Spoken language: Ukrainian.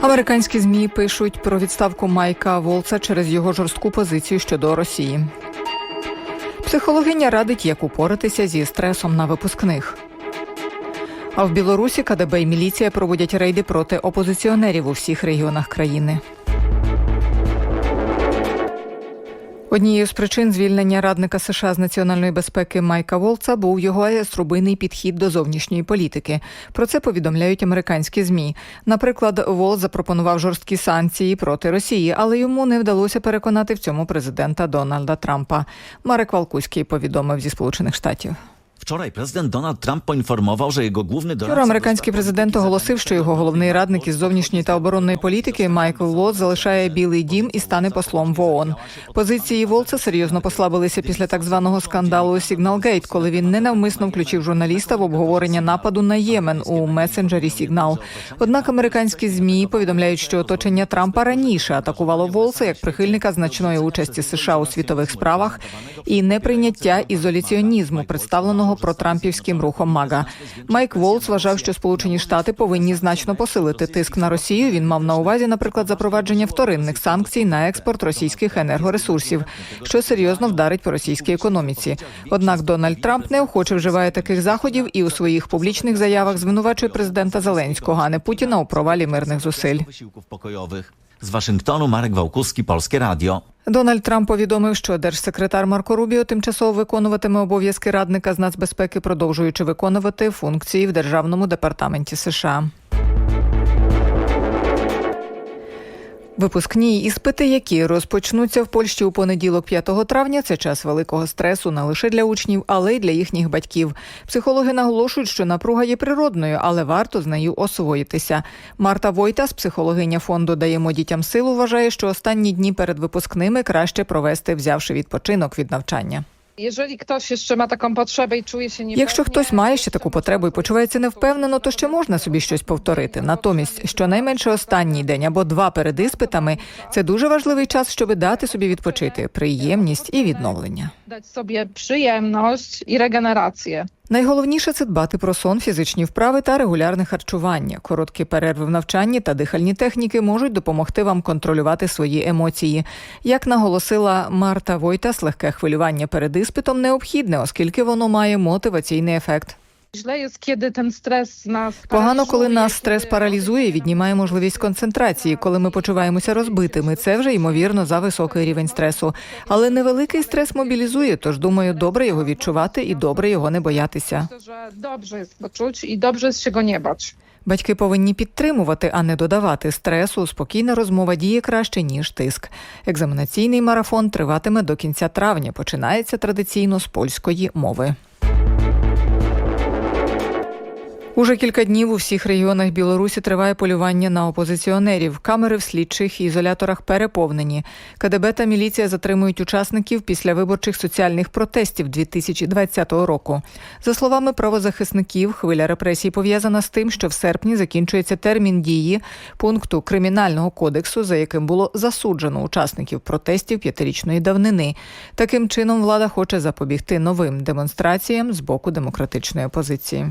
Американські змі пишуть про відставку Майка Волца через його жорстку позицію щодо Росії. Психологиня радить, як упоратися зі стресом на випускних. А в Білорусі КДБ і міліція проводять рейди проти опозиціонерів у всіх регіонах країни. Однією з причин звільнення радника США з національної безпеки Майка Волца був його яструбийний підхід до зовнішньої політики. Про це повідомляють американські змі. Наприклад, Волц запропонував жорсткі санкції проти Росії, але йому не вдалося переконати в цьому президента Дональда Трампа. Марек Валкуський повідомив зі Сполучених Штатів. Wczoraj prezydent Donald Trump poinformował, że jego główny Вчора американський президент оголосив, що його головний радник із зовнішньої та оборонної політики Майкл Волц залишає Білий Дім і стане послом в ООН. Позиції Волца серйозно послабилися після так званого скандалу Сігналгейт, коли він ненавмисно включив журналіста в обговорення нападу на Ємен у месенджері Сігнал. Однак американські змі повідомляють, що оточення Трампа раніше атакувало Волца як прихильника значної участі США у світових справах і неприйняття ізоляціонізму, представленого протрампівським рухом МАГА. Майк Волц вважав, що Сполучені Штати повинні значно посилити тиск на Росію. Він мав на увазі, наприклад, запровадження вторинних санкцій на експорт російських енергоресурсів, що серйозно вдарить по російській економіці. Однак Дональд Трамп неохоче вживає таких заходів і у своїх публічних заявах звинувачує президента Зеленського, а не Путіна у провалі мирних зусиль. Wysiłków Вашингтону Marek Wałkuski, Polskie Radio. Дональд Трамп повідомив, що держсекретар Марко Рубіо тимчасово виконуватиме обов'язки радника з нацбезпеки, продовжуючи виконувати функції в державному департаменті США. Випускні іспити, які розпочнуться в Польщі у понеділок, 5 травня, це час великого стресу не лише для учнів, але й для їхніх батьків. Психологи наголошують, що напруга є природною, але варто з нею освоїтися. Марта Войтас, психологиня фонду Даємо дітям силу, вважає, що останні дні перед випускними краще провести, взявши відпочинок від навчання. Якщо хтось має ще таку потребу і почувається невпевнено, то ще можна собі щось повторити. Натомість, щонайменше останній день або два перед іспитами це дуже важливий час, щоб дати собі відпочити, приємність і відновлення. Дати собі приємність і regenerację. Найголовніше це дбати про сон, фізичні вправи та регулярне харчування. Короткі перерви в навчанні та дихальні техніки можуть допомогти вам контролювати свої емоції. Як наголосила Марта Войтас, легке хвилювання перед іспитом необхідне, оскільки воно має мотиваційний ефект. Погано, коли нас стрес паралізує, віднімає можливість концентрації, коли ми почуваємося розбитими. Це вже ймовірно за високий рівень стресу. Але невеликий стрес мобілізує, тож думаю, добре його відчувати і добре його не боятися. Czuć i dobrze jest się go nie bać. Батьки повинні підтримувати, а не додавати стресу. Спокійна розмова діє краще ніж тиск. Екзаменаційний марафон триватиме до кінця травня. Починається традиційно з польської мови. Уже кілька днів у всіх регіонах Білорусі триває полювання на опозиціонерів. Камери в слідчих і ізоляторах переповнені. КДБ та міліція затримують учасників після виборчих соціальних протестів 2020 року. За словами правозахисників, хвиля репресій пов'язана з тим, що в серпні закінчується термін дії пункту кримінального кодексу, за яким було засуджено учасників протестів п'ятирічної давнини. Таким чином влада хоче запобігти новим демонстраціям з боку демократичної опозиції.